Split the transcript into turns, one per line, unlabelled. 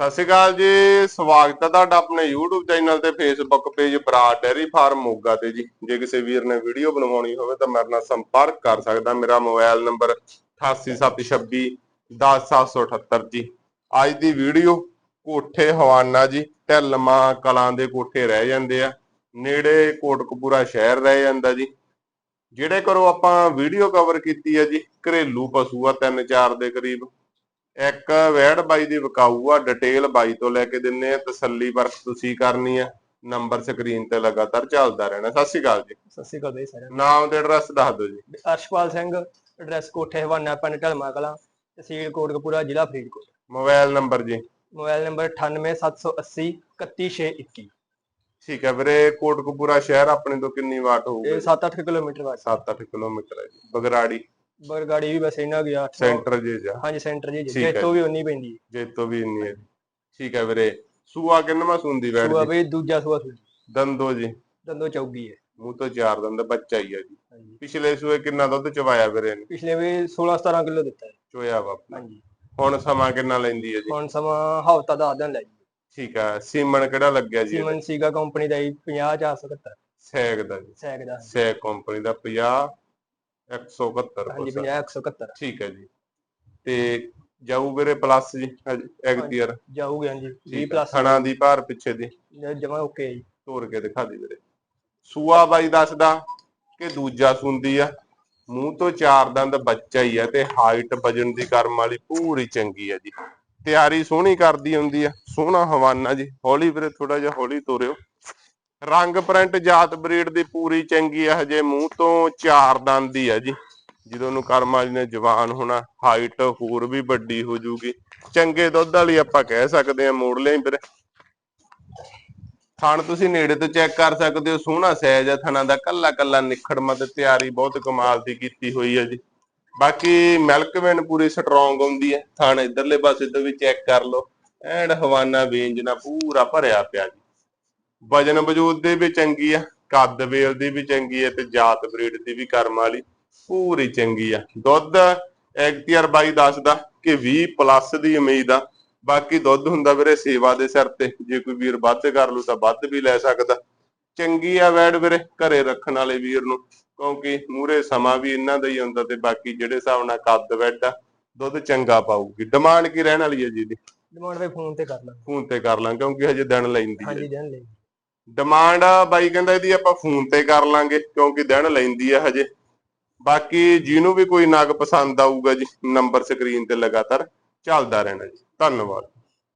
ਸਤਿ ਸ਼੍ਰੀ ਅਕਾਲ ਜੀ, ਸਵਾਗਤ ਹੈ ਤੁਹਾਡਾ ਆਪਣੇ YouTube ਚੈਨਲ ਤੇ, Facebook page Brar dairy farm Moga ਤੇ ਜੀ। ਜੇ ਕਿਸੇ ਵੀਰ ਨੇ ਵੀਡੀਓ ਬਣਵਾਉਣੀ ਹੋਵੇ ਤਾਂ ਮੇਰੇ ਨਾਲ ਸੰਪਰਕ ਕਰ ਸਕਦਾ। ਮੇਰਾ ਮੋਬਾਈਲ ਨੰਬਰ 88726 10778 ਜੀ। ਅੱਜ ਦੀ ਵੀਡੀਓ ਕੋਠੇ ਹਵਾਨਾ ਜੀ ਢਿਲਮਾ ਕਲਾਂ ਦੇ ਕੋਠੇ ਰਹਿ ਜਾਂਦੇ ਆ। ਨੇੜੇ ਕੋਟਕਪੂਰਾ ਸ਼ਹਿਰ ਰਹਿ ਜਾਂਦਾ ਜੀ। ਜਿਹੜੇ ਕਰੋ ਆਪਾਂ ਵੀਡੀਓ ਕਵਰ ਕੀਤੀ ਹੈ ਜੀ, ਘਰੇਲੂ ਪਸ਼ੂ ਆ, ਤਿੰਨ ਚਾਰ ਦੇ ਕਰੀਬ। ਇੱਕ ਵੈੜ ਬਾਈ ਦੀ ਵਿਕਾਊ ਆ ਡਿਟੇਲ ਬਾਈ ਤੋਂ ਲੈ ਕੇ ਦਿੰਨੇ ਆ ਤਸੱਲੀ ਵਰਕ ਤੁਸੀਂ ਕਰਨੀ ਆ। ਨੰਬਰ ਸਕਰੀਨ ਤੇ ਲਗਾਤਾਰ ਚੱਲਦਾ ਰਹਿਣਾ। ਸਤਿ ਸ਼੍ਰੀ ਅਕਾਲ ਜੀ।
ਸਤਿ ਸ਼੍ਰੀ ਅਕਾਲ ਬਈ ਸਾਰਿਆਂ
ਨਾਮ ਤੇ ਐਡਰੈਸ ਦੱਸ ਦਿਓ ਜੀ।
ਨੂੰ ਅਰਸ਼ਪਾਲ ਸਿੰਘ ਐਡਰੈਸ ਕੋਠੇ ਹਵਾਨਾ ਪਿੰਡ ਢਲਮਾ ਕਲਾਂ ਤਹਿਸੀਲ ਕੋਟਕਪੂਰਾ ਜ਼ਿਲ੍ਹਾ ਫਰੀਦਕੋਟ।
ਮੋਬਾਈਲ ਨੰਬਰ ਜੀ।
ਮੋਬਾਈਲ ਨੰਬਰ 98780 31621
ਠੀਕ ਹੈ ਵੀਰੇ ਕੋਟਕਪੂਰਾ ਸ਼ਹਿਰ ਆਪਣੇ ਤੋਂ ਕਿੰਨੀ ਵਾਟ ਹੋਊਗਾ?
ਇਹ 7-8 ਕਿਲੋਮੀਟਰ ਬਾਅਦ
7-8 ਕਿਲੋਮੀਟਰ ਹੈ ਜੀ। ਬਗਰਾੜੀ।
ਬਰਗਾੜੀ ਵੀ ਬਸ ਇਹਨਾਂ ਗਿਆ
ਸੈਂਟਰ ਜੇ ਜਾ
ਹਾਂਜੀ ਸੈਂਟਰ ਜੀ
ਠੀਕ ਹੈ।
ਜੇਤੋ ਵੀ ਉਨੀ ਪੈਂਦੀ ਹੈ।
ਜੇਤੋ ਵੀ ਇੰਨੀ ਹੈ। ਠੀਕ ਹੈ ਵੀਰੇ। ਸੂਆ ਕਿੰਨਵਾ ਸੁੰਦੀ ਵੈੜ
ਸੂਆ
ਜੀ?
ਬਈ ਦੂਜਾ ਸੂਆ ਸੂਈ
ਦੰਦੋ ਜੀ।
ਦੰਦੋ ਚੌਗੀ ਹੈ।
ਮੂੰਹ ਤੋਂ ਚਾਰ ਦੰਦ ਬੱਚਾ ਹੀ ਹੈ ਜੀ।
ਹਾਂਜੀ।
ਪਿਛਲੇ ਸੂਏ ਕਿੰਨਾ ਦੁੱਧ ਚਵਾਇਆ ਵੀਰੇ ਨੇ
ਪਿਛਲੇ ਵੀ 16-17 ਕਿਲੋ ਦਿੱਤਾ ਹੈ।
ਚੋਇਆ ਵਾਪਸ
ਹਾਂਜੀ।
ਹੁਣ ਸਮਾਂ ਕਿੰਨਾ ਲੈਂਦੀ ਹੈ ਜੀ?
ਹੁਣ ਸਮਾਂ ਹਫ਼ਤਾ ਦਾ ਦਿਨ ਲੈ ਜੀ।
ਠੀਕ ਹੈ ਸੀਮਨ ਕਿਹੜਾ ਲੱਗਿਆ ਜੀ
ਸੀਮਨ ਸੀਗਾ ਕੰਪਨੀ ਦਾ 50 470
ਸੈਗ ਦਾ ਜੀ।
ਸੈਕ ਦਾ।
ਸੈਗ ਕੰਪਨੀ ਦਾ 50 171
ਹਾਂਜੀ
ਕੁਛ।
50 171
ਠੀਕ ਹੈ ਜੀ। ਤੇ ਜਾਊ ਵੀਰੇ ਪਲੱਸ ਜੀ ਐਗਟੀਅਰ
ਜਾਊਗੇ ਹਾਂਜੀ। 20
ਠੀਕ ਹੈ
ਪਲੱਸ
ਥਣਾ ਦੀ ਭਾਰ ਪਿੱਛੇ ਦੀ।
ਜਮਾ ਓਕੇ ਜੀ।
ਤੋੜ ਕੇ ਦਿਖਾ ਦੀ ਵੀਰੇ। ਸੂਆ ਬਾਈ ਦੱਸਦਾ ਕਿ ਦੂਜਾ ਸੁੰਦੀ ਆ। ਮੂੰਹ ਤੋਂ ਚਾਰ ਦੰਦ ਬੱਚਾ ਹੀ ਆ ਤੇ ਹਾਈਟ ਵਜਨ ਦੀ ਕਰਮ ਵਾਲੀ ਪੂਰੀ ਚੰਗੀ ਆ ਜੀ। ਤਿਆਰੀ ਸੋਹਣੀ ਕਰਦੀ ਹੁੰਦੀ ਆ। ਸੋਹਣਾ ਹਵਾਨਾ ਜੀ। ਹੌਲੀ ਵੀਰੇ ਥੋੜਾ ਜਿਹਾ ਹੌਲੀ ਤੋਰਿਓ। ਰੰਗ ਪ੍ਰਿੰਟ ਜਾਤ ਬਰੀਡ ਦੀ ਪੂਰੀ ਚੰਗੀ ਆ, ਹਜੇ ਮੂੰਹ ਤੋਂ ਚਾਰ ਦੰਦ ਦੀ ਆ ਜੀ। ਜਦੋਂ ਨੂੰ ਕਰਮ ਵਾਲੀ ਨੇ ਜਵਾਨ ਹੋਣਾ ਹਾਈਟ ਹੋਰ ਵੀ ਵੱਡੀ ਹੋ ਜੂਗੀ। ਚੰਗੇ ਦੁੱਧ ਵਾਲੀ ਆਪਾਂ ਕਹਿ ਸਕਦੇ ਆ ਮੋੜ ਲਿਆ ਵੀਰੇ। ਥਣ ਤੁਸੀਂ ਨੇੜੇ ਤੋਂ ਚੈੱਕ ਕਰ ਸਕਦੇ ਹੋ, ਸੋਹਣਾ ਸਾਈਜ਼ ਆ ਥਣਾ ਦਾ, ਕੱਲਾ ਕੱਲਾ ਨਿਖੜਮਾ ਤੇ ਤਿਆਰੀ ਬਹੁਤ ਕਮਾਲ ਦੀ ਕੀਤੀ ਹੋਈ ਹੈ ਜੀ। ਬਾਕੀ ਮਿਲਕ ਵੈਨ ਪੂਰੀ ਸਟਰੋਂਗ ਆਉਂਦੀ ਹੈ ਥਣ ਇਧਰਲੇ ਪਾਸੇ ਤੋਂ ਵੀ ਚੈੱਕ ਕਰ ਲਓ। ਐਂਡ ਹਵਾਨਾ ਵੇਂਜ ਨਾਲ ਪੂਰਾ ਭਰਿਆ ਪਿਆ ਜੀ। ਵਜਨ ਵਜੂਦ ਦੇ ਵੀ ਚੰਗੀ ਆ ਕੱਦ ਵੇਲ ਦੀ ਵੀ ਚੰਗੀ ਹੈ ਤੇ ਜਾਤ ਬਰੀਡ ਦੀ ਵੀ ਕਰਮ ਵਾਲੀ ਪੂਰੀ ਚੰਗੀ ਆ। ਦੁੱਧ ਐਗਟੀਆਰ ਬਾਈ ਦੱਸਦਾ ਕਿ 20 ਪਲੱਸ ਦੀ ਉਮੀਦ ਆ। ਬਾਕੀ ਦੁੱਧ ਹੁੰਦਾ ਵੀਰੇ ਸੇਵਾ ਦੇ ਸਿਰ ਤੇ ਜੇ ਕੋਈ ਵੀਰ ਵੱਧ ਕਰ ਲੂ ਤਾਂ ਵੱਧ ਵੀ ਲੈ ਸਕਦਾ। ਚੰਗੀ ਆ ਵੈੜ ਵੀਰੇ ਘਰੇ ਰੱਖਣ ਵਾਲੇ ਵੀਰ ਨੂੰ ਕਿਉਂਕਿ ਮੂਰੇ ਸਮਾਂ ਵੀ ਇਹਨਾਂ ਦਾ ਹੀ ਹੁੰਦਾ ਤੇ ਬਾਕੀ ਜਿਹੜੇ ਹਿਸਾਬ ਨਾਲ ਕੱਦ ਵੈਡ ਆ ਦੁੱਧ ਚੰਗਾ ਪਾਊਗੀ। ਡਿਮਾਂਡ ਕੀ ਰਹਿਣ ਵਾਲੀ ਹੈ ਜੀ ਦੀ
ਡਿਮਾਂਡ ਵੀ ਫੋਨ ਤੇ ਕਰ ਲਾਂਗੇ।
ਫੋਨ ਤੇ ਕਰ ਲਾਂ ਕਿਉਂਕਿ ਹਜੇ ਦਿਨ ਲੈਂਦੀ ਹੈ।
ਹਾਂਜੀ ਦਿਨ ਲਈ
ਡਿਮਾਂਡ ਬਾਈ ਕਹਿੰਦਾ ਇਹਦੀ ਆਪਾਂ ਫੋਨ ਤੇ ਕਰ ਲਾਂਗੇ, ਕਿਉਂਕਿ ਦਿਨ ਲੈਂਦੀ ਆ ਹਜੇ। ਬਾਕੀ ਜਿਹਨੂੰ ਵੀ ਕੋਈ ਨਾਗ ਪਸੰਦ ਆਊਗਾ ਜੀ ਨੰਬਰ ਸਕਰੀਨ ਤੇ ਲਗਾਤਾਰ ਚੱਲਦਾ ਰਹਿਣਾ ਜੀ। ਧੰਨਵਾਦ।